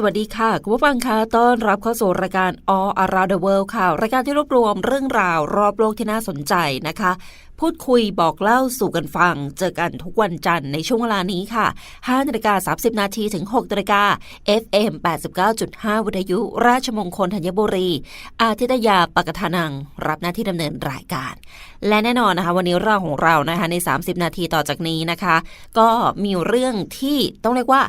สวัสดีค่ะคุณผู้ฟังคะต้อนรับเข้าสู่รายการ All Around the World ค่ะ รายการที่รวบรวมเรื่องราวรอบโลกที่น่าสนใจนะคะ พูดคุยบอกเล่าสู่กันฟัง เจอกันทุกวันจันทร์ในช่วงเวลานี้ค่ะ5นาฬิกา30 นาทีถึง6นาฬิกา FM 89.5 วิทยุ ราชมงคลธัญบุรี อาทิตยาปกทานัง รับหน้าที่ดำเนินรายการ และแน่นอนนะคะ วันนี้เราของเรานะคะใน 30 นาทีต่อจากนี้นะคะ ก็มีเรื่องที่ต้องเรียกว่า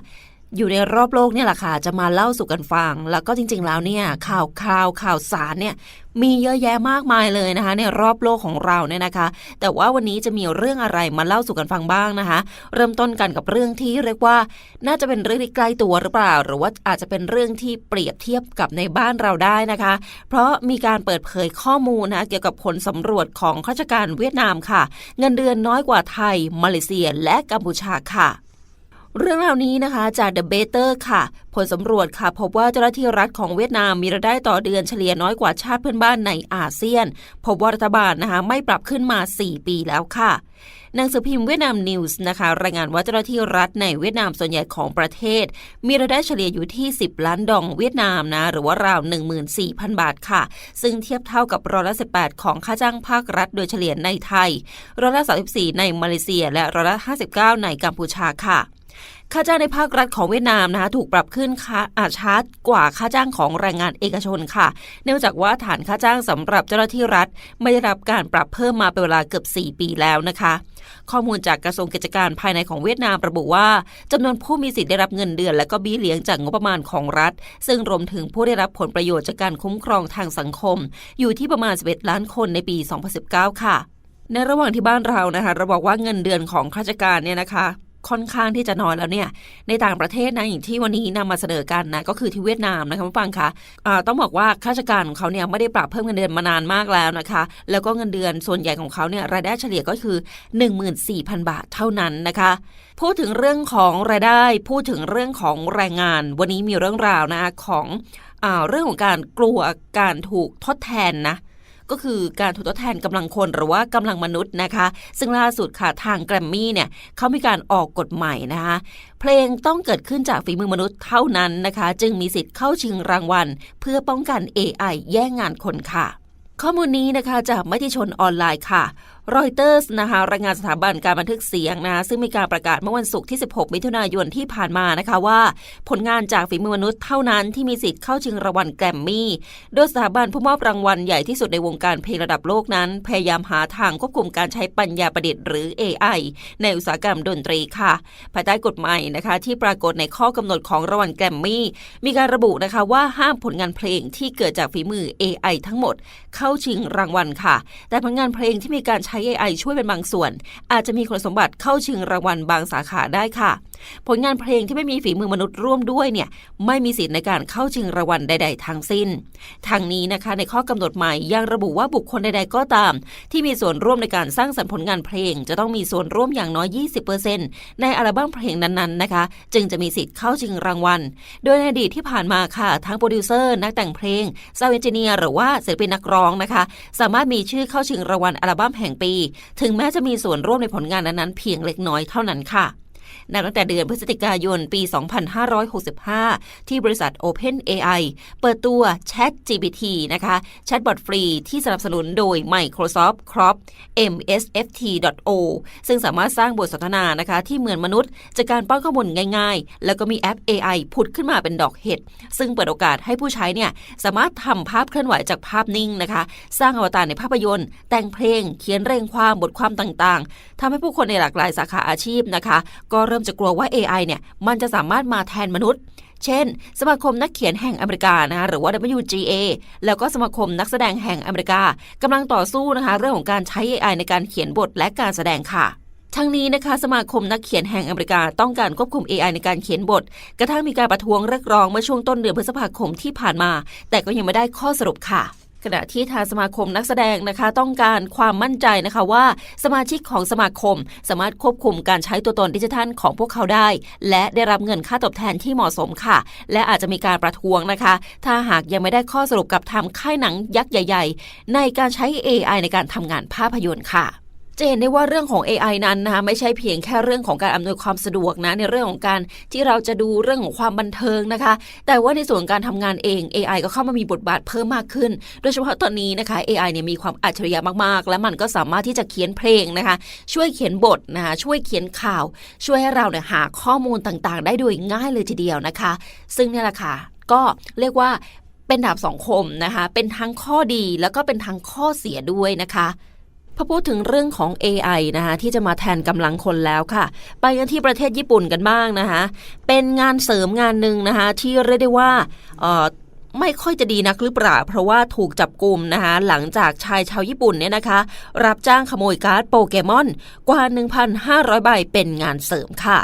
อยู่ในรอบโลกเนี่ยแหละค่ะจะมาเล่าสู่กันฟัง แล้วก็จริง ๆ แล้วเนี่ยข่าวคราวข่าวสารเนี่ยมีเยอะแยะมากมายเลยนะคะ ในรอบโลกของเราเนี่ยนะคะ แต่ว่าวันนี้จะมีเรื่องอะไรมาเล่าสู่กันฟังบ้างนะคะ เริ่มต้นกันกับเรื่องที่เรียกว่า น่าจะเป็นเรื่องที่ใกล้ตัวหรือเปล่า หรือว่าอาจจะเป็นเรื่องที่เปรียบเทียบกับในบ้านเราได้นะคะ เพราะมีการเปิดเผยข้อมูลนะเกี่ยวกับผลสำรวจของข้าราชการเวียดนามค่ะ เงินเดือนน้อยกว่าไทย มาเลเซียและกัมพูชาค่ะ เรื่องราวนี้นะคะจาก The Better ค่ะ ผลสำรวจค่ะ พบว่าเจ้าหน้าที่รัฐของเวียดนามมีรายได้ต่อเดือนเฉลี่ยน้อยกว่าชาติเพื่อนบ้านในอาเซียน พบว่ารัฐบาลนะคะไม่ปรับขึ้นมา 4 ปีแล้วค่ะหนังสือพิมพ์เวียดนามนิวส์นะคะ รายงานว่าเจ้าหน้าที่รัฐในเวียดนามส่วนใหญ่ของประเทศ มีรายได้เฉลี่ยอยู่ที่ 10 ล้านดองเวียดนามนะ หรือว่าราว 14,000 บาทค่ะ ซึ่งเทียบเท่ากับร้อยละ 18 ของค่าจ้างภาครัฐโดยเฉลี่ยในไทยร้อยละ 34 ในมาเลเซีย และร้อยละ 59 ในกัมพูชาค่ะ ค่าจ้างในภาครัฐของเวียดนามนะคะถูกปรับขึ้นค่าอาชาร์ตกว่าค่าจ้างของแรงงานเอกชนค่ะ เนื่องจากว่าฐานค่าจ้างสำหรับเจ้าหน้าที่รัฐ ไม่ได้รับการปรับเพิ่มมาเป็นเวลาเกือบ 4 ปีแล้วนะคะ ข้อมูลจากกระทรวงกิจการภายในของเวียดนามระบุว่าจำนวนผู้มีสิทธิ์ได้รับเงินเดือน และก็บี้เลี้ยงจากงบประมาณของรัฐ ซึ่งรวมถึงผู้ได้รับผลประโยชน์จากการคุ้มครองทางสังคม อยู่ที่ประมาณ 11 ล้านคนในปี 2019 ค่ะ ในระหว่างที่บ้านเรานะคะเราบอกว่าเงินเดือนของข้าราชการเนี่ยนะคะ ค่อนข้างที่จะน้อยแล้วเนี่ย ในต่างประเทศนะอย่างที่วันนี้นำมาเสนอกันนะก็คือที่เวียดนามนะคะผู้ฟังคะะต้องบอกว่าข้าราชการของเขาเนี่ยไม่ได้ปรับเพิ่มเงินเดือนมานานมากแล้วนะคะ แล้วก็เงินเดือนส่วนใหญ่ของเขาเนี่ยรายได้เฉลี่ยก็คือ 14,000 บาทเท่านั้นนะคะ พูดถึงเรื่องของรายได้พูดถึงเรื่องของแรงงาน วันนี้มีเรื่องราวนะของอเรื่องของการกลัวการถูกทดแทนนะ ก็คือการทดแทนกำลังคนหรือว่ากำลังมนุษย์นะคะ ซึ่งล่าสุดค่ะทางแกรมมี่เนี่ยเขามีการออกกฎใหม่นะคะเพลงต้องเกิดขึ้นจากฝีมือมนุษย์เท่านั้นนะคะ จึงมีสิทธิ์เข้าชิงรางวัล เพื่อป้องกัน AI แย่งงานคนค่ะ ข้อมูลนี้นะคะจากมติชนออนไลน์ค่ะ รอยเตอร์สนะคะรายงานสถาบันการบันทึกเสียงนะซึ่งมีการประกาศเมื่อวันศุกร์ที่ 16 มิถุนายนที่ผ่านมานะคะว่า ผลงานจากฝีมือมนุษย์เท่านั้นที่มีสิทธิ์เข้าชิงรางวัลแกรมมี่ โดยสถาบันผู้มอบรางวัลใหญ่ที่สุดในวงการเพลงระดับโลกนั้น พยายามหาทางควบคุมการใช้ปัญญาประดิษฐ์หรือ AI ในอุตสาหกรรมดนตรีค่ะ ภายใต้กฎหมายนะคะ ที่ปรากฏในข้อกำหนดของรางวัลแกรมมี่ มีการระบุนะคะว่าห้ามผลงานเพลงที่เกิดจากฝีมือ AI ทั้งหมด เข้าชิงรางวัลค่ะ แต่ผลงานเพลงที่มีการใช้ AI ช่วยเป็นบางส่วน อาจจะมีคุณสมบัติเข้าชิงรางวัลบางสาขาได้ค่ะ ผลงานเพลงที่ไม่มีฝีมือมนุษย์ร่วมด้วยเนี่ยไม่มีสิทธิ์ในการเข้าชิงรางวัลใด ๆ ทั้งสิ้น ทางนี้นะคะในข้อกำหนดใหม่ยังระบุว่าบุคคลใด ๆ ก็ตาม ที่มีส่วนร่วมในการสร้างสรรค์ผลงานเพลง จะต้องมีส่วนร่วมอย่างน้อย 20%ในอัลบั้มเพลงนั้นๆนะคะ จึงจะมีสิทธิ์เข้าชิงรางวัล โดยในอดีตที่ผ่านมาค่ะทั้งโปรดิวเซอร์นักแต่งเพลงซาวเอนจิเนียร์หรือว่าศิลปินนักร้องนะคะ สามารถมีชื่อเข้าชิงรางวัลอัลบั้มแห่งปี ถึงแม้จะมีส่วนร่วมในผลงานนั้นๆเพียงเล็กน้อยเท่านั้นค่ะ นับตั้งแต่เดือนพฤศจิกายนปี 2565 ที่บริษัท OpenAI เปิดตัว Chat GPT นะคะแชทบอทฟรีที่สนับสนุนโดย Microsoft Crop MSFT.o ซึ่งสามารถสร้างบทสนทนานะคะ ที่เหมือนมนุษย์ จากการป้อนข้อมูลง่ายๆ แล้วก็มีแอป AI ผุดขึ้นมาเป็นดอกเห็ด ซึ่งเปิดโอกาสให้ผู้ใช้เนี่ยสามารถทำภาพเคลื่อนไหวจากภาพนิ่งนะคะ สร้างอวตารในภาพยนตร์ แต่งเพลง เขียนเรียงความบทความต่างๆทำให้ผู้คนในหลากหลายสาขาอาชีพนะคะ ก็เริ่มจะกลัวว่า AI เนี่ยมันจะสามารถมาแทนมนุษย์ เช่น สมาคมนักเขียนแห่งอเมริกานะคะหรือว่า WGA แล้วก็สมาคมนักแสดงแห่งอเมริกากำลังต่อสู้นะคะเรื่องของการใช้ AI ในการเขียนบทและการแสดงค่ะทั้งนี้นะคะสมาคมนักเขียนแห่งอเมริกาต้องการควบคุม AI ในการเขียนบท กระทั่งมีการประท้วงเรียกร้องเมื่อช่วงต้นเดือนพฤษภาคมที่ผ่านมา แต่ก็ยังไม่ได้ข้อสรุปค่ะ ขณะที่ทางสมาคมนักแสดงนะคะ ต้องการความมั่นใจนะคะว่า สมาชิกของสมาคม สามารถควบคุมการใช้ตัวตนดิจิทัลของพวกเขาได้ และได้รับเงินค่าตอบแทนที่เหมาะสมค่ะ และอาจจะมีการประท้วงนะคะ ถ้าหากยังไม่ได้ข้อสรุปกับทำค่ายหนังยักษ์ใหญ่ ๆ ในการใช้ AI ในการทำงานภาพยนตร์ค่ะ จะเห็นได้ว่าเรื่องของ AI นั้นนะคะไม่ใช่เพียงแค่เรื่องของการอำนวยความสะดวกนะในเรื่องของการที่เราจะดูเรื่องของความบันเทิงนะคะ แต่ว่าในส่วนการทำงานเอง AI ก็เข้ามามีบทบาทเพิ่มมากขึ้น โดยเฉพาะตอนนี้นะคะ AI เนี่ยมีความอัจฉริยะมากๆ และมันก็สามารถที่จะเขียนเพลงนะคะ ช่วยเขียนบทนะคะช่วยเขียนข่าว ช่วยให้เราเนี่ยหาข้อมูลต่างๆ ได้โดยง่ายเลยทีเดียวนะคะ ซึ่งเนี่ยแหละค่ะก็เรียกว่าเป็นดาบสองคมนะคะ เป็นทั้งข้อดีแล้วก็เป็นทั้งข้อเสียด้วยนะคะ พอพูดถึงเรื่องของ AI นะคะที่จะมาแทนกำลังคนแล้วค่ะ ไปกันที่ประเทศญี่ปุ่นกันบ้างนะคะ เป็นงานเสริมงานหนึ่งนะคะที่เรียกได้ว่าเอ่อไม่ค่อยจะดีนักหรือเปล่า เพราะว่าถูกจับกลุ่มนะคะ หลังจากชายชาวญี่ปุ่นเนี่ยนะคะ รับจ้างขโมยการ์ดโปเกมอน กว่า 1,500 ใบเป็นงานเสริมค่ะ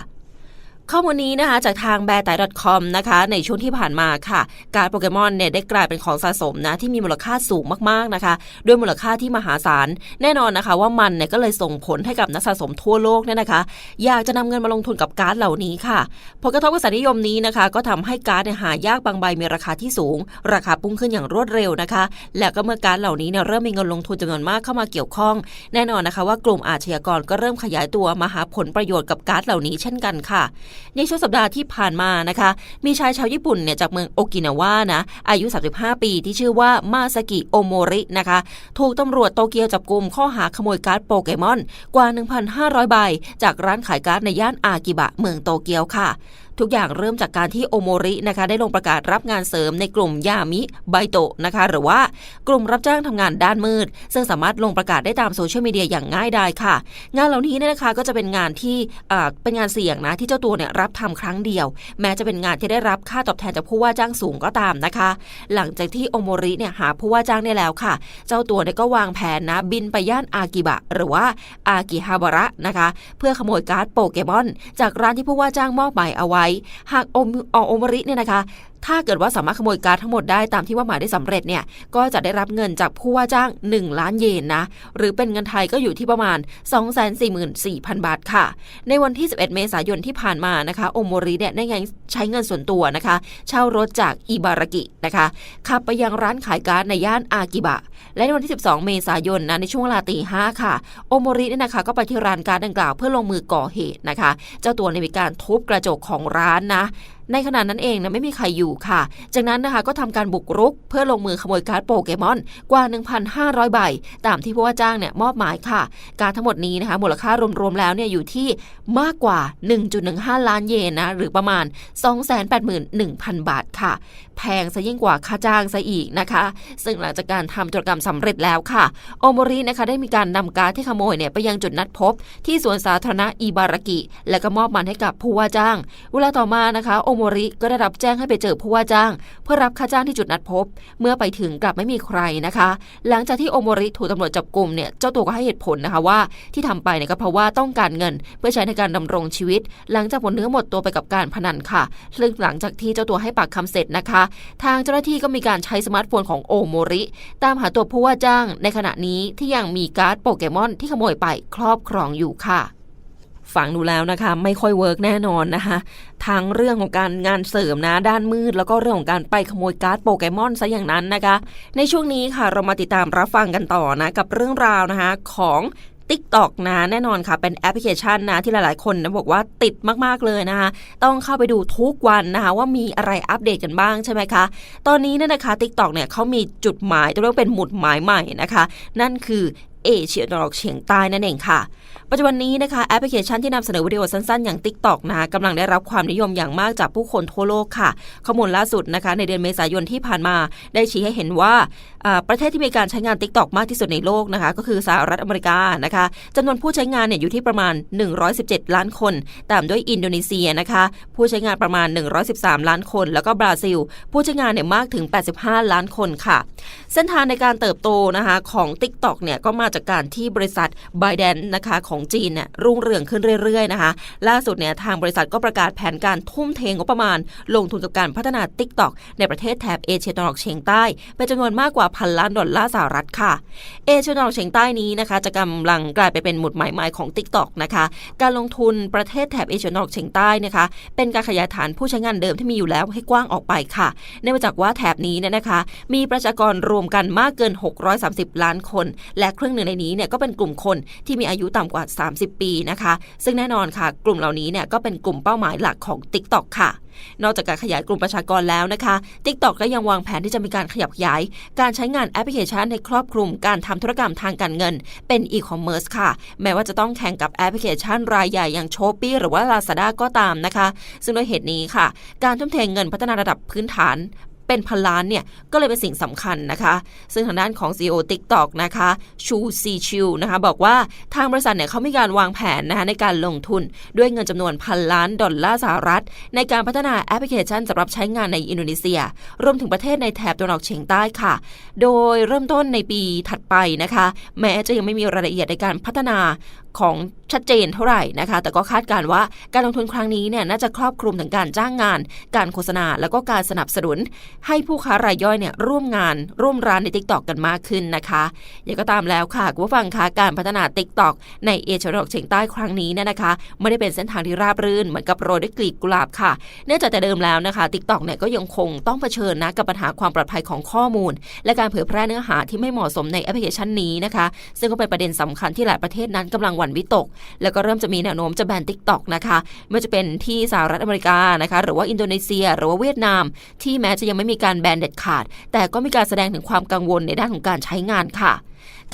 ข้อมูลนี้นะคะจากทางแบร์ไต .com นะคะในช่วงที่ผ่านมาค่ะ การโปเกมอนเนี่ยได้กลายเป็นของสะสมนะที่มีมูลค่าสูงมากๆนะคะ ด้วยมูลค่าที่มหาศาล แน่นอนนะคะ ว่ามันเนี่ยก็เลยส่งผลให้กับนักสะสมทั่วโลกเนี่ยนะคะ อยากจะนำเงินมาลงทุนกับการ์ดเหล่านี้ค่ะผลกระทบกระแสนิยมนี้นะคะ ก็ทำให้การ์ดเนี่ยหายากบางใบมีราคาที่สูง ราคาพุ่งขึ้นอย่างรวดเร็วนะคะ และก็เมื่อการ์ดเหล่านี้เนี่ยเริ่มมีเงินลงทุนจำนวนมากเข้ามาเกี่ยวข้อง แน่นอนนะคะ ว่ากลุ่มอาชญากรก็เริ่มขยายตัวมาหาผลประโยชน์กับการ์ดเหล่านี้เช่นกันค่ะในช่วงสัปดาห์ที่ผ่านมานะคะ มีชายชาวญี่ปุ่นเนี่ยจากเมืองโอกินาวานะอายุ 35 ปีที่ชื่อว่ามาซากิโอโมรินะคะ ถูกตำรวจโตเกียวจับกลุ่มข้อหาขโมยการ์ดโปเกมอนกว่า 1,500 ใบ จากร้านขายการ์ดในย่านอากิบะเมืองโตเกียวค่ะ ทุกอย่างเริ่มจากการที่โอโมรินะคะได้ลงประกาศรับงานเสริมในกลุ่มยามิไบโตะนะคะ หรือว่ากลุ่มรับจ้างทำงานด้านมืด ซึ่งสามารถลงประกาศได้ตามโซเชียลมีเดียอย่างง่ายดายค่ะ งานเหล่านี้เนี่ยนะคะก็จะเป็นงานที่เป็นงานเสี่ยงนะที่เจ้าตัวเนี่ยรับทำครั้งเดียว แม้จะเป็นงานที่ได้รับค่าตอบแทนจากผู้ว่าจ้างสูงก็ตามนะคะ หลังจากที่โอโมริเนี่ยหาผู้ว่าจ้างได้แล้วค่ะ เจ้าตัวเนี่ยก็วางแผนนะบินไปย่านอากิบะ หรือว่าอากิฮาบาระนะคะ เพื่อขโมยการ์ดโปเกมอน จากร้านที่ผู้ว่าจ้างมอบหมายเอาไว้หากอมออมริเนี่ยนะคะ ถ้าเกิดว่าสามารถขโมยการ์ดทั้งหมดได้ตามที่ว่าหมายได้สำเร็จเนี่ยก็จะได้รับเงินจากผู้ว่าจ้าง 1 ล้านเยนนะ หรือเป็นเงินไทยก็อยู่ที่ประมาณ 244,000 บาทค่ะ ในวันที่ 11 เมษายนที่ผ่านมานะคะโอโมริเนี่ยได้ไงใช้เงินส่วนตัวนะคะ เช่ารถจากอิบารากินะคะขับไปยังร้านขายการ์ดในย่านอากิบะ และในวันที่ 12 เมษายนนะในช่วงเวลาตีห้าค่ะโอโมริเนี่ยนะคะก็ไปที่ร้านการ์ดดังกล่าวเพื่อลงมือก่อเหตุนะคะ เจ้าตัวในมีการทุบกระจกของร้านนะ ในขณะนั้นเองนะไม่มีใครอยู่ค่ะ จากนั้นนะคะก็ทำการบุกรุก เพื่อลงมือขโมยการ์ดโปเกมอนกว่า 1,500 ใบ ตามที่ผู้ว่าจ้างเนี่ยมอบหมายค่ะ การทั้งหมดนี้นะคะมูลค่ารวมๆแล้วเนี่ยอยู่ที่มากกว่า 1.15 ล้านเยนนะหรือประมาณ 281,000 บาทค่ะ แพงซะยิ่งกว่าค่าจ้างซะอีกนะคะ ซึ่งหลังจากการทำธุรกรรมสำเร็จแล้วค่ะ โอมรินะคะได้มีการนำการ์ดที่ขโมยเนี่ยไปยังจุดนัดพบ ที่สวนสาธารณะอิบารากิ และก็มอบมันให้กับผู้ว่าจ้าง เวลาต่อมานะคะโอโมริก็ได้รับแจ้งให้ไปเจอผู้ว่าจ้าง เพื่อรับค่าจ้างที่จุดนัดพบ เมื่อไปถึงกลับไม่มีใครนะคะ หลังจากที่โอโมริถูกตำรวจจับกลุ่มเนี่ยเจ้าตัวก็ให้เหตุผลนะคะว่า ที่ทำไปเนี่ยก็เพราะว่าต้องการเงิน เพื่อใช้ในการดำรงชีวิต หลังจากหมดเนื้อหมดตัวไปกับการพนันค่ะซึ่งหลังจากที่เจ้าตัวให้ปากคำเสร็จนะคะ ทางเจ้าหน้าที่ก็มีการใช้สมาร์ทโฟนของโอโมริ ตามหาตัวผู้ว่าจ้าง ในขณะนี้ที่ยังมีการ์ดโปเกมอนที่ขโมยไปครอบครองอยู่ค่ะ ฟังดูแล้วนะคะ ไม่ค่อยเวิร์กแน่นอนนะคะทั้งเรื่องของการงานเสริมนะด้านมืด แล้วก็เรื่องของการไปขโมยการ์ดโปเกมอนซะอย่างนั้นนะคะ ในช่วงนี้ค่ะเรามาติดตามรับฟังกันต่อนะ กับเรื่องราวนะคะของ TikTok นะแน่นอนค่ะ เป็นแอปพลิเคชันนะที่หลายๆ คนนะบอกว่าติดมากๆเลยนะคะ ต้องเข้าไปดูทุกวันนะคะว่ามีอะไรอัปเดตกันบ้างใช่ไหมคะ ตอนนี้เนี่ยนะคะ TikTok เนี่ยเขามีจุดหมายต้องเรียกเป็นหมุดหมายใหม่นะคะ นั่นคือ เอเชียตะวันออกเฉียงใต้นั่นเองค่ะ ปัจจุบันนี้นะคะแอปพลิเคชันที่นำเสนอวิดีโอสั้นๆ อย่าง TikTok นะคะกำลังได้รับความนิยมอย่างมากจากผู้คนทั่วโลกค่ะ ข้อมูลล่าสุดนะคะ ในเดือนเมษายนที่ผ่านมาได้ชี้ให้เห็นว่าประเทศที่มีการใช้งาน TikTok มากที่สุดในโลกนะคะ ก็คือสหรัฐอเมริกานะคะจำนวนผู้ใช้งานเนี่ยอยู่ที่ประมาณ 117 ล้านคน ตามด้วยอินโดนีเซียนะคะ ผู้ใช้งานประมาณ 113 ล้านคน แล้วก็บราซิล ผู้ใช้งานเนี่ยมากถึง 85 ล้านคนค่ะ เส้นทางในการเติบโตนะคะของ TikTok เนี่ยก็มาจากการที่บริษัท b y d a n นะคะของจีนเนี่ยรุ่งเรืองขึ้นเรื่อยๆนะคะล่าสุดเนี่ยทางบริษัทก็ประกาศแผนการทุ่มเทงบประมาณ ลงทุนกับการพัฒนา TikTok ในประเทศแถบเอเชียตะวันออกเฉียงใต้เป็นจำนวนมากกว่าพันล้านดอลลาร์สหรัฐค่ะเอเชียตะวันออกเฉียงใต้นี้นะคะจะกำลังกลายไปเป็นหมุดหมายใหม่ของ TikTok นะคะการลงทุนประเทศแถบเอเชียตะวันออกเฉียงใต้นะคะเป็นการขยายฐานผู้ใช้งานเดิมที่มีอยู่แล้วให้กว้างออกไปค่ะเนื่องจากว่าแถบนี้เนี่ยนะคะ มีประชากรรวมกันมากเกิน 630 ล้านคน และครึ่งหนึ่งในนี้เนี่ยก็เป็นกลุ่มคนที่มีอายุต่ำกว่า 30 ปีนะคะ ซึ่งแน่นอนค่ะ กลุ่มเหล่านี้เนี่ยก็เป็นกลุ่มเป้าหมายหลักของ TikTok ค่ะนอกจากการขยายกลุ่มประชากรแล้วนะคะ TikTok ก็ยังวางแผนที่จะมีการขยับขยาย การใช้งานแอปพลิเคชันในครอบคลุมการทำธุรกรรมทางการเงิน เป็นอีคอมเมิร์ซค่ะ แม้ว่าจะต้องแข่งกับแอปพลิเคชันรายใหญ่อย่าง s h อ p e e หรือว่า Lazada ก็ตามนะคะ ซึ่งด้วยเหตุนี้ค่ะ การทุ่มเทเงินพัฒนาระดับพื้นฐาน เป็นพันล้านเนี่ยก็เลยเป็นสิ่งสำคัญนะคะ ซึ่งทางด้านของ CEO TikTok นะคะชูซีชิวนะคะบอกว่าทางบริษัทเนี่ยเขามีการวางแผนนะคะในการลงทุนด้วยเงินจำนวนพันล้านดอลลาร์สหรัฐ ในการพัฒนาแอปพลิเคชันสำหรับใช้งานในอินโดนีเซีย รวมถึงประเทศในแถบตะวันออกเฉียงใต้ค่ะ โดยเริ่มต้นในปีถัดไปนะคะ แม้จะยังไม่มีรายละเอียดในการพัฒนา ของชัดเจนเท่าไหร่นะคะ แต่ก็คาดการว่าการลงทุนครั้งนี้เนี่ยน่าจะครอบคลุมถึงการจ้างงาน การโฆษณา แล้วก็การสนับสนุน ให้ผู้ค้ารายย่อยเนี่ยร่วมงานร่วมร้านใน t ิ k t o k กันมากขึ้นนะคะอย่างก็ตามแล้วค่ะคุณผู้ฟังคะการพัฒนา t ิ k t o k ในเอเชียตะวันออกเฉียงใต้ครั้งนี้เนี่ยนะคะ ไม่ได้เป็นเส้นทางที่ราบรื่นเหมือนกับโรยด้วยกลีบกุหลาบค่ะ เนื่องจากแต่เดิมแล้วนะคะ t ิ k t o k เนี่ยก็ยังคงต้องเผชิญนะกับปัญหาความปลอดภัยของข้อมูล และการเผยแพร่เนื้อหาที่ไม่เหมาะสมในแอปพลิเคชันนี้นะคะ ซึ่งก็เป็นประเด็นสำคัญที่หลายประเทศนั้นกำลังหวั่นวิตก แล้วก็เริ่มจะมีแนวโน้มจะแบนทิกตอกนะคะไม่ว่าจะเป็นที่สหรัฐอเมริกานะคะหรือว่าอินโดนีเซีย หรือว่าเวียดนาม ที่แม้จะยังไม่มีการแบนเด็ดขาด แต่ก็มีการแสดงถึงความกังวลในด้านของการใช้งานค่ะ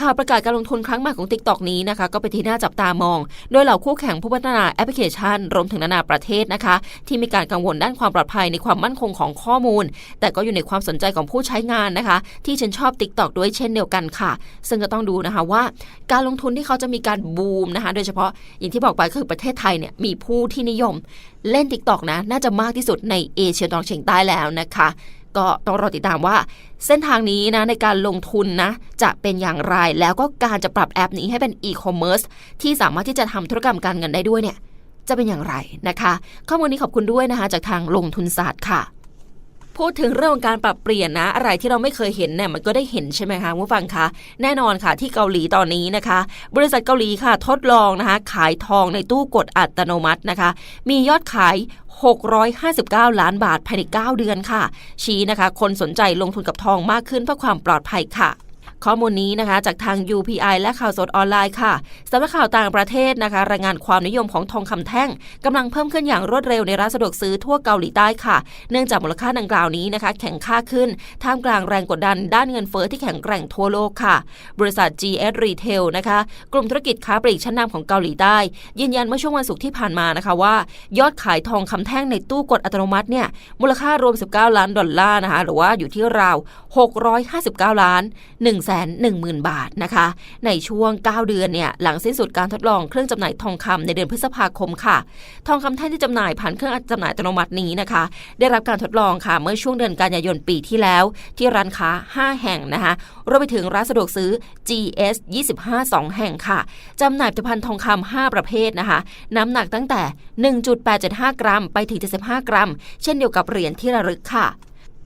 ข่าวประกาศการลงทุนครั้งใหม่ของ Tik t o อกนี้นะคะ ก็เป็นที่น่าจับตามอง โดยเหล่าคู่แข่งผู้พัฒนาแอปพลิเคชัน รวมถึงนานาประเทศนะคะ ที่มีการกังวลด้านความปลอดภัยในความมั่นคงของข้อมูล แต่ก็อยู่ในความสนใจของผู้ใช้งานนะคะ ที่ฉันชอบ Tik t o อกด้วยเช่นเดียวกันค่ะ ซึ่งก็ต้องดูนะคะว่า การลงทุนที่เขาจะมีการบูมนะคะ โดยเฉพาะอย่างที่บอกไปคือประเทศไทยเนี่ยมีผู้ที่นิยม เล่น Tik t o อกนะน่าจะมากที่สุดในเอเชียตะวันออกเฉียงใต้แล้วนะคะ ก็ต้องรอติดตามว่า เส้นทางนี้นะในการลงทุนนะจะเป็นอย่างไรแล้วก็การจะปรับแอปนี้ให้เป็นอีคอมเมิร์ซที่สามารถที่จะทำธุรกรรมการเงินได้ด้วยเนี่ยจะเป็นอย่างไรนะคะ ข้อมูลนี้ขอบคุณด้วยนะคะ จากทางลงทุนศาสตร์ค่ะ พูดถึงเรื่องการปรับเปลี่ยนนะ อะไรที่เราไม่เคยเห็นเนี่ยมันก็ได้เห็นใช่ไหมคะผู้ฟังคะแน่นอนค่ะที่เกาหลีตอนนี้นะคะ บริษัทเกาหลีค่ะทดลองนะคะ ขายทองในตู้กดอัตโนมัตินะคะ มียอดขาย 659 ล้านบาทภายใน 9 เดือนค่ะ ชี้นะคะ คนสนใจลงทุนกับทองมากขึ้นเพื่อความปลอดภัยค่ะ ข้อมูลนี้นะคะจากทาง UPI และข่าวสดออนไลน์ค่ะสำนักข่าวต่างประเทศนะคะรายงานความนิยมของทองคำแท่งกำลังเพิ่มขึ้นอย่างรวดเร็วในร้านสะดวกซื้อทั่วเกาหลีใต้ค่ะ เนื่องจากมูลค่าดังกล่าวนี้นะคะ แข็งค่าขึ้น ท่ามกลางแรงกดดันด้านเงินเฟ้อที่แข็งแกร่งทั่วโลกค่ะ บริษัท GS Retail นะคะกลุ่มธุรกิจค้าปลีกชั้นนำของเกาหลีใต้ ยืนยันเมื่อช่วงวันศุกร์ที่ผ่านมานะคะว่า ยอดขายทองคำแท่งในตู้กดอัตโนมัติเนี่ยมูลค่ารวม 19 ล้านดอลลาร์นะคะหรือว่าอยู่ที่ราว 659 ล้าน1 1 0 0 0 0 บาทนะคะ ในช่วง 9 เดือนเนี่ยหลังสิ้นสุดการทดลองเครื่องจำหน่ายทองคำในเดือนพฤษภาคมค่ะ ทองคำแท่งที่จำหน่ายผ่านเครื่องจำหน่ายอัตโนมัตินี้นะคะ ได้รับการทดลองค่ะเมื่อช่วงเดือนกันยายนปีที่แล้ว ที่ร้านค้า 5 แห่งนะคะรวมไปถึงร้านสะดวกซื้อ GS 25 2 แห่งค่ะจำหน่ายผลิตภัณฑ์ทองคำ5ประเภทนะคะ น้ำหนักตั้งแต่ 1.875 กรัม ไปถึง 75 กรัม เช่นเดียวกับเหรียญที่ระลึกค่ะ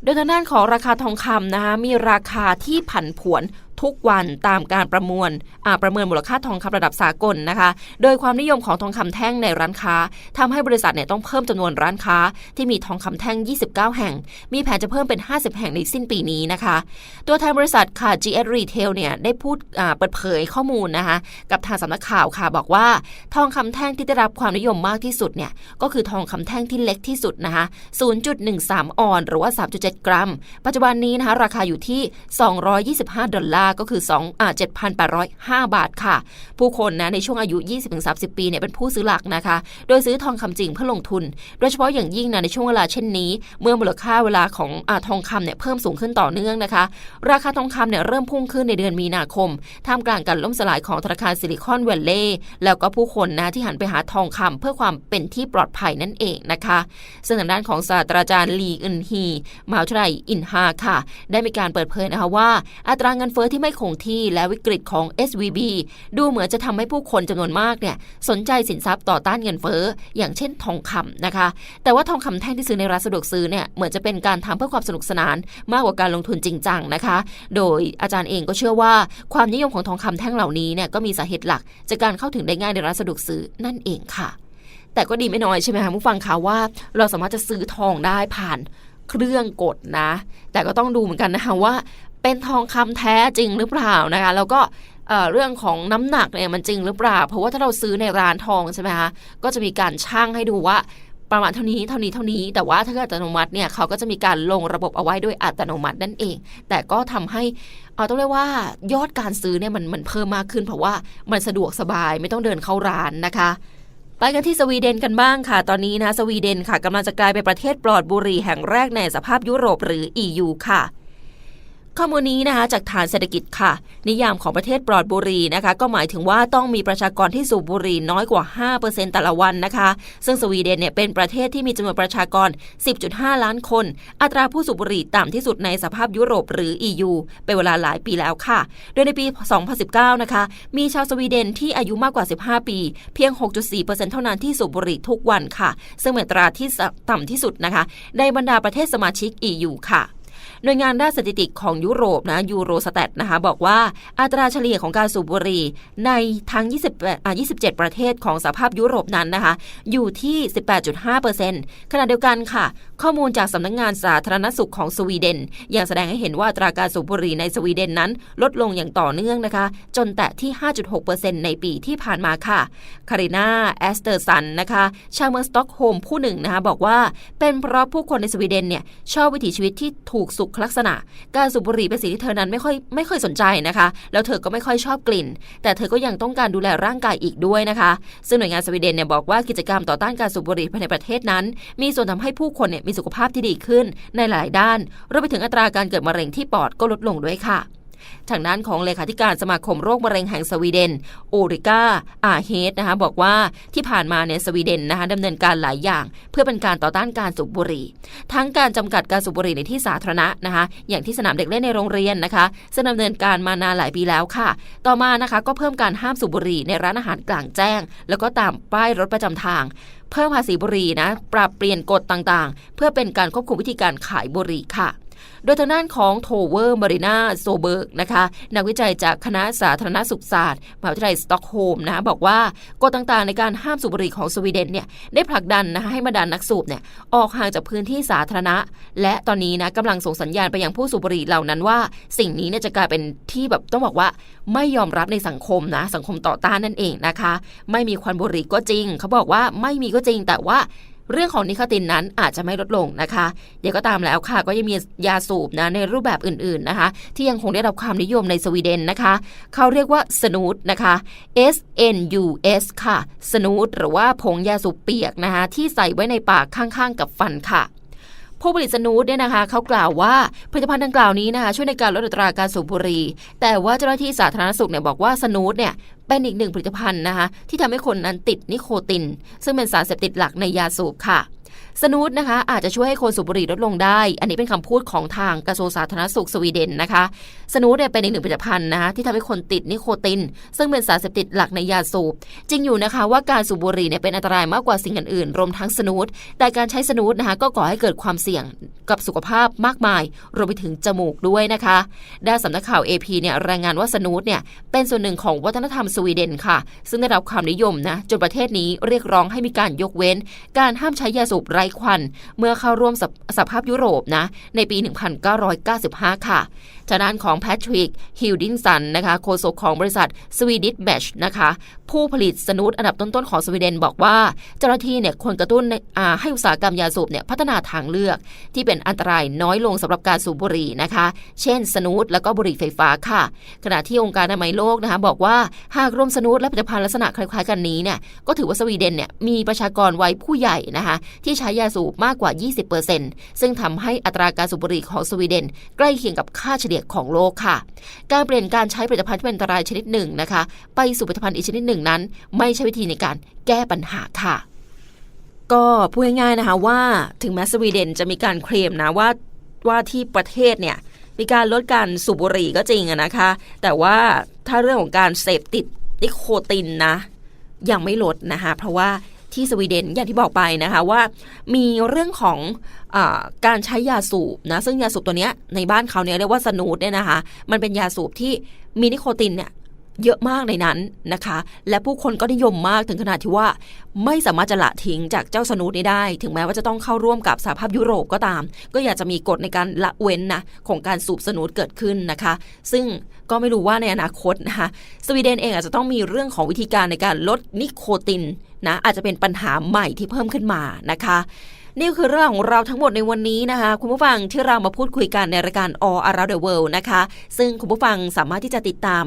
โดยทางด้านของราคาทองคำนะคะมีราคาที่ผันผวน ทุกวันตามการประมวลประเมินมูลค่าทองคำระดับสากลนะคะ โดยความนิยมของทองคำแท่งในร้านค้าทำให้บริษัทเนี่ยต้องเพิ่มจำนวนร้านค้า ที่มีทองคำแท่ง 29 แห่ง มีแผนจะเพิ่มเป็น 50 แห่งในสิ้นปีนี้นะคะ ตัวแทนบริษัทค่ะ GS Retail เนี่ยได้พูดเปิดเผยข้อมูลนะคะ กับทางสำนักข่าวค่ะบอกว่าทองคำแท่งที่ได้รับความนิยมมากที่สุดเนี่ยก็คือทองคำแท่งที่เล็กที่สุดนะคะ 0.13 ออนหรือว่า 3.7 กรัม ปัจจุบันนี้นะคะราคาอยู่ที่ 225 ดอลลาร์ก็คือ2อ่า7,805 บาทค่ะ ผู้คนนะในช่วงอายุ 20-30 ปีเนี่ยเป็นผู้ซื้อหลักนะคะ โดยซื้อทองคำจริงเพื่อลงทุน โดยเฉพาะอย่างยิ่งนะในช่วงเวลาเช่นนี้ เมื่อมูลค่าเวลาของอาทองคำเนี่ยเพิ่มสูงขึ้นต่อเนื่องนะคะ ราคาทองคำเนี่ยเริ่มพุ่งขึ้นในเดือนมีนาคมท่ามกลางการล่มสลายของธนาคารซิลิคอนแวลเลย์แล้วก็ผู้คนนะที่หันไปหาทองคำเพื่อความเป็นที่ปลอดภัยนั่นเองนะคะ ซึ่งทางด้านของศาสตราจารย์ลีอึนฮีมหาวิทยาลัยอินฮาค่ะ ได้มีการเปิดเผยนะคะว่า อัตราเงินเฟ้อที่ไม่คงที่และวิกฤตของ SVB ดูเหมือนจะทำให้ผู้คนจำนวนมากเนี่ยสนใจสินทรัพย์ต่อต้านเงินเฟ้อ อย่างเช่นทองคำนะคะ แต่ว่าทองคำแท่งที่ซื้อในร้านสะดวกซื้อเนี่ยเหมือนจะเป็นการทำเพื่อความสนุกสนานมากกว่าการลงทุนจริงจังนะคะ โดยอาจารย์เองก็เชื่อว่าความนิยมของทองคำแท่งเหล่านี้เนี่ยก็มีสาเหตุหลัก จากการเข้าถึงได้ง่ายในร้านสะดวกซื้อนั่นเองค่ะ แต่ก็ดีไม่น้อยใช่ไหมคะผู้ฟังคะว่า เราสามารถจะซื้อทองได้ผ่านเครื่องกดนะ แต่ก็ต้องดูเหมือนกันนะคะว่า เป็นทองคำแท้จริงหรือเปล่านะคะ แล้วก็เรื่องของน้ำหนักเนี่ยมันจริงหรือเปล่า เพราะว่าถ้าเราซื้อในร้านทองใช่ไหมคะก็จะมีการชั่งให้ดูว่าประมาณเท่านี้เท่านี้เท่านี้ แต่ว่าถ้าเกิดอัตโนมัติเนี่ยเขาก็จะมีการลงระบบเอาไว้ด้วยอัตโนมัตินั่นเอง แต่ก็ทำให้เอาต้องเรียกว่ายอดการซื้อเนี่ยมันมันเพิ่มมากขึ้น เพราะว่ามันสะดวกสบายไม่ต้องเดินเข้าร้านนะคะ ไปกันที่สวีเดนกันบ้างค่ะ ตอนนี้นะสวีเดนค่ะกำลังจะกลายเป็นประเทศปลอดบุหรี่แห่งแรกในสภาพยุโรปหรือ EU ค่ะ ข้อมูลนี้นะคะจากฐานเศรษฐกิจค่ะ นิยามของประเทศปลอดบุหรี่นะคะ ก็หมายถึงว่าต้องมีประชากรที่สูบบุหรี่น้อยกว่า 5%แต่ละวันนะคะ ซึ่งสวีเดนเนี่ยเป็นประเทศที่มีจำนวนประชากร 10.5 ล้านคน อัตราผู้สูบบุหรี่ต่ำที่สุดในสภาพยุโรปหรือ EU เป็นเวลาหลายปีแล้วค่ะ โดยในปี 2019 นะคะ มีชาวสวีเดนที่อายุมากกว่า 15 ปี เพียง 6.4%เท่านั้นที่สูบบุหรี่ทุกวันค่ะ ซึ่งเป็นอัตราที่ต่ำที่สุดนะคะ ในบรรดาประเทศสมาชิก EU ค่ะ หน่วยงานด้านสถิติของยุโรปนะยูโรสแตทนะคะบอกว่าอัตราเฉลี่ยของการสูบบุหรี่ในทั้ง28 27 ประเทศของสภาพยุโรปนั้นนะคะ อยู่ที่ 18.5%ขณะเดียวกันค่ะ ข้อมูลจากสำนักงงานสาธารณสุขของสวีเดนยังแสดงให้เห็นว่าอัตราการสูบบุหรี่ในสวีเดนนั้น ลดลงอย่างต่อเนื่องนะคะ จนแตะที่ 5.6%ในปีที่ผ่านมาค่ะคารินาแอสเตอร์สันนะคะชาวเมืองสต็อกโฮล์มผู้หนึ่งนะคะบอกว่าเป็นเพราะผู้คนในสวีเดนเนี่ยชอบวิถีชีวิตที่ถูกสุขลักษณะ การสูบบุหรี่เป็นสิ่งที่เธอนั้นไม่ค่อยไม่ค่อยสนใจนะคะ แล้วเธอก็ไม่ค่อยชอบกลิ่น แต่เธอก็ยังต้องการดูแลร่างกายอีกด้วยนะคะ ซึ่งหน่วยงานสวีเดนเนี่ยบอกว่ากิจกรรมต่อต้านการสูบบุหรี่ภายในประเทศนั้น มีส่วนทำให้ผู้คนเนี่ยมีสุขภาพที่ดีขึ้นในหลายด้านรวมไปถึงอัตราการเกิดมะเร็งที่ปอดก็ลดลงด้วยค่ะ ทางด้านของเลขาธิการสมาคมโรคมะเร็งแห่งสวีเดนโอริก้าอาเฮดนะคะบอกว่าที่ผ่านมาเนี่ยสวีเดนนะคะดำเนินการหลายอย่าง เพื่อเป็นการต่อต้านการสูบบุหรี่ ทั้งการจำกัดการสูบบุหรี่ในที่สาธารณะนะคะอย่างที่สนามเด็กเล่นในโรงเรียนนะคะซึ่งดำเนินการมานานหลายปีแล้วค่ะ ต่อมานะคะก็เพิ่มการห้ามสูบบุหรี่ในร้านอาหารกลางแจ้ง แล้วก็ตามป้ายรถประจำทางเพิ่มภาษีบุหรี่นะ ปรับเปลี่ยนกฎต่างๆ เพื่อเป็นการควบคุมวิธีการขายบุหรี่ค่ะ โดยทางด้านของโทเวอร์มารินาโซเบิร์กนะคะนักวิจัยจากคณะสาธารณสุขศาสตร์มหาวิทยาลัยสต็อกโฮล์มนะคะบอกว่ากฎต่างๆ ในการห้ามสูบบุหรี่ของสวีเดนเนี่ยได้ผลักดันนะคะให้บรรดานนักสูบเนี่ยออกห่างจากพื้นที่สาธารณะ และตอนนี้นะกำลังส่งสัญญาณไปยังผู้สูบบุหรี่เหล่านั้นว่า สิ่งนี้เนี่ยจะกลายเป็นที่แบบต้องบอกว่าไม่ยอมรับในสังคมนะสังคมต่อต้านนั่นเองนะคะ ไม่มีควันบุหรี่ก็จริง เขาบอกว่าไม่มีก็จริงแต่ว่า เรื่องของนิโคตินนั้นอาจจะไม่ลดลงนะคะเดี๋ยวก็ตามแล้วค่ะก็ยังมียาสูบนะในรูปแบบอื่นๆนะคะ ที่ยังคงได้รับความนิยมในสวีเดนนะคะ เขาเรียกว่าสนูตนะคะ S N U S ค่ะสนูตหรือว่าผงยาสูบเปียกนะคะ ที่ใส่ไว้ในปากข้างๆ กับฟันค่ะผู้ผลิตสนูตเนี่ยนะคะเขากล่าวว่าผลิตภัณฑ์ดังกล่าวนี้นะคะช่วยในการลดอัตราการสูบบุหรี่แต่ว่าเจ้าหน้าที่สาธารณสุขเนี่ยบอกว่าสนูตเนี่ย เป็นอีกหนึ่งผลิตภัณฑ์นะคะที่ทำให้คนนั้นติดนิโคติน ซึ่งเป็นสารเสพติดหลักในยาสูบค่ะ สนูตนะคะ อาจจะช่วยให้คนสูบบุหรี่ลดลงได้ อันนี้เป็นคำพูดของทางกระทรวงสาธารณสุขสวีเดนนะคะ สนูตเนี่ยเป็นอีกหนึ่งผลิตภัณฑ์นะคะที่ทำให้คนติดนิโคติน ซึ่งเป็นสารเสพติดหลักในยาสูบ จริงอยู่นะคะว่าการสูบบุหรี่เนี่ยเป็นอันตรายมากกว่าสิ่งอื่นๆ รวมทั้งสนูตแต่การใช้สนูตนะคะก็ก่อให้เกิดความเสี่ยงกับสุขภาพมากมาย รวมไปถึงจมูกด้วยนะคะด้านสำนักข่าว AP เนี่ยรายงานว่าสนูตเนี่ยเป็นส่วนหนึ่งของวัฒนธรรมสวีเดนค่ะ ซึ่งได้รับความนิยมนะจนประเทศนี้เรียกร้องให้มีการยกเว้น การห้ามใช้ยาสูบไร้ควันเมื่อเข้าร่วมสสภาพยุโรปนะในปี 1995 ค่ะ จากด้านของแพทริกฮิลดินสันนะคะโฆษกของบริษัทสวีดิชแบชนะคะผู้ผลิตสนูตอันดับต้นๆของสวีเดนบอกว่า เจ้าหน้าที่เนี่ยควรกระตุ้นให้อุตสาหกรรมยาสูบเนี่ยพัฒนาทางเลือก ที่เป็นอันตรายน้อยลงสำหรับการสูบบุหรี่นะคะ เช่นสนูตแล้วก็บุหรี่ไฟฟ้าค่ะ ขณะที่องค์การอนามัยโลกนะคะบอกว่าหากรวมสนูตและผลิตภัณฑ์ลักษณะคล้ายๆกันนี้เนี่ยก็ถือว่าสวีเดนเนี่ยมีประชากรวัยผู้ใหญ่นะคะที่ใช้ยาสูบมากกว่า 20%ซึ่งทำให้อัตราการสูบบุหรี่ของสวีเดน ใกล้เคียงกับค่าเฉลี่ยลี่ยของโลกค่ะ การเปลี่ยนการใช้ผลิตภัณฑ์ที่เป็นอันตรายชนิดหนึ่งนะคะ ไปสู่ผลิตภัณฑ์อีกชนิดหนึ่งนั้น ไม่ใช่วิธีในการแก้ปัญหาค่ะ ก็พูดง่ายๆนะคะว่าถึงแม้สวีเดนจะมีการเคลมนะว่าว่าที่ประเทศเนี่ยมีการลดการสูบบุหรี่ก็จริงอะนะคะ แต่ว่าถ้าเรื่องของการเสพติดนิโคตินนะยังไม่ลดนะคะเพราะว่า ที่สวีเดนอย่างที่บอกไปนะคะว่ามีเรื่องของอการใช้ยาสูบนะซึ่งยาสูบตัวเนี้ยในบ้านเขาเนี่ยเรียกว่าสนูดเนี่ยนะคะมันเป็นยาสูบที่มีนิโคตินเนี่ยเยอะมากในนั้นนะคะ และผู้คนก็นิยมมากถึงขนาดที่ว่าไม่สามารถจะละทิ้งจากเจ้าสนูดนี้ได้ ถึงแม้ว่าจะต้องเข้าร่วมกับสหภาพยุโรปก็ตาม ก็อยากจะมีกฎในการละเว้นนะของการสูบสนูดเกิดขึ้นนะคะ ซึ่งก็ไม่รู้ว่าในอนาคตนะคะสวีเดนเองอาจจะต้องมีเรื่องของวิธีการในการลดนิโคติน นะอาจจะเป็นปัญหาใหม่ที่เพิ่มขึ้นมานะคะ นี่คือเรื่องของเราทั้งหมดในวันนี้นะคะ คุณผู้ฟังที่เรามาพูดคุยกันในรายการ All Around the World นะคะ ซึ่งคุณผู้ฟังสามารถที่จะติดตาม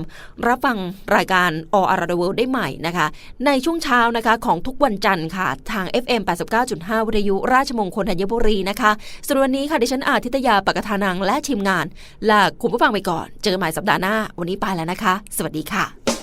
รับฟังรายการ All Around the World ได้ใหม่นะคะ ในช่วงเช้านะคะของทุกวันจันทร์ค่ะทาง FM 89.5 วิทยุราชมงคลธัญบุรีนะคะส่วนวันนี้ค่ะดิฉันอาทิตยาปกทานังและทีมงานลาคุณผู้ฟังไปก่อน เจอกันใหม่สัปดาห์หน้าวันนี้ไปแล้วนะคะ สวัสดีค่ะ